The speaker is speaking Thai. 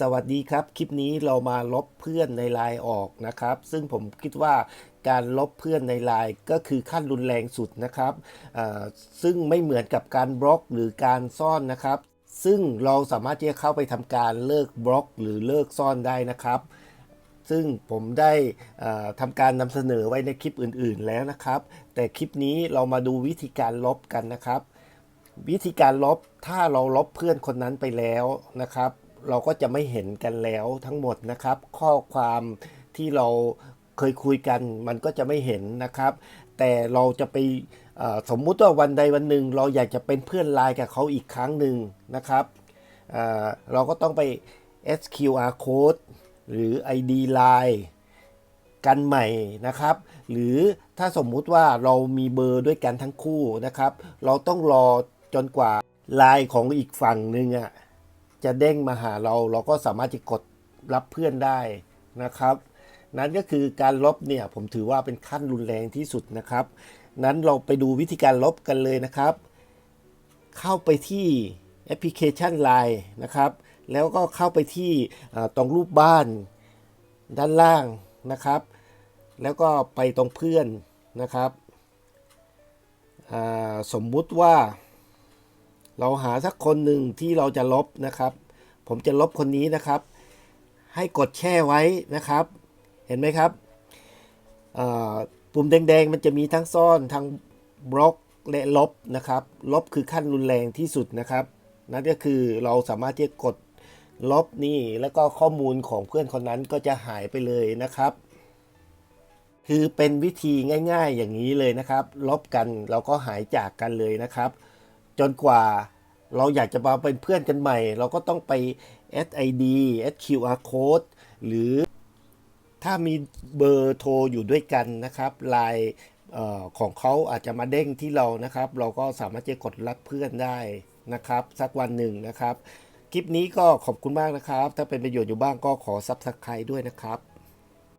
สวัสดีครับ คลิปนี้เรามาลบเพื่อนในไลน์ออกนะครับ ซึ่งผมคิดว่าการลบเพื่อนในไลน์ก็คือขั้นรุนแรงสุดนะครับ ซึ่งไม่เหมือนกับการบล็อกหรือการซ่อนนะครับ ซึ่งเราสามารถที่จะเข้าไปทำการเลิกบล็อกหรือเลิกซ่อนได้นะครับ ซึ่งผมได้ทำการนำเสนอไว้ในคลิปอื่น ๆแล้วนะครับ แต่คลิปนี้เรามาดูวิธีการลบกันนะครับ วิธีการลบถ้าเราลบเพื่อนคนนั้นไปแล้วนะครับ เราก็จะไม่เห็นกันแล้วทั้งหมดนะครับ ข้อความที่เราเคยคุยกันมันก็จะไม่เห็นนะครับ แต่เราจะไปสมมุติว่าวันใดวันหนึ่งเราอยากจะเป็นเพื่อนไลน์กับเขาอีกครั้งหนึ่งนะครับเเราก็ต้องไป SQR code หรือ ID Line กันใหม่นะครับ หรือถ้าสมมุติว่าเรามีเบอร์ด้วยกันทั้งคู่นะครับ เราต้องรอจนกว่าไลน์ของอีกฝั่งหนึ่งอะ จะเด้งมาหาเรา เราก็สามารถจะกดรับเพื่อนได้นะครับ นั้นก็คือการลบเนี่ยผมถือว่าเป็นขั้นรุนแรงที่สุดนะครับ นั้นเราไปดูวิธีการลบกันเลยนะครับ เข้าไปที่แอปพลิเคชัน Line นะครับ แล้วก็เข้าไปที่ตรงรูปบ้านด้านล่างนะครับ แล้วก็ไปตรงเพื่อนนะครับ สมมุติว่า เราหาสักคนหนึ่งที่เราจะลบนะครับ ผมจะลบคนนี้นะครับ ให้กดแช่ไว้นะครับ เห็นไหมครับปุ่มแดงๆ มันจะมีทั้งซ่อนทั้งบล็อกและลบนะครับ ลบคือขั้นรุนแรงที่สุดนะครับ นั่นก็คือเราสามารถที่จะกดลบนี่แล้วก็ข้อมูลของเพื่อนคนนั้นก็จะหายไปเลยนะครับ คือเป็นวิธีง่าย ๆ อย่างนี้เลยนะครับ ลบกันเราก็หายจากกันเลยนะครับ จนกว่าเราอยากจะมาเป็นเพื่อนกันใหม่ เราก็ต้องไป SID SQR code หรือถ้ามีเบอร์โทรอยู่ด้วยกันนะครับไลน์เอ่อของเขาอาจจะมาเด้งที่เรานะครับ เราก็สามารถจะกดรับเพื่อนได้นะครับ สักวันหนึ่งนะครับ คลิปนี้ก็ขอบคุณมากนะครับ ถ้าเป็นประโยชน์อยู่บ้างก็ขอ Subscribe ด้วยนะครับ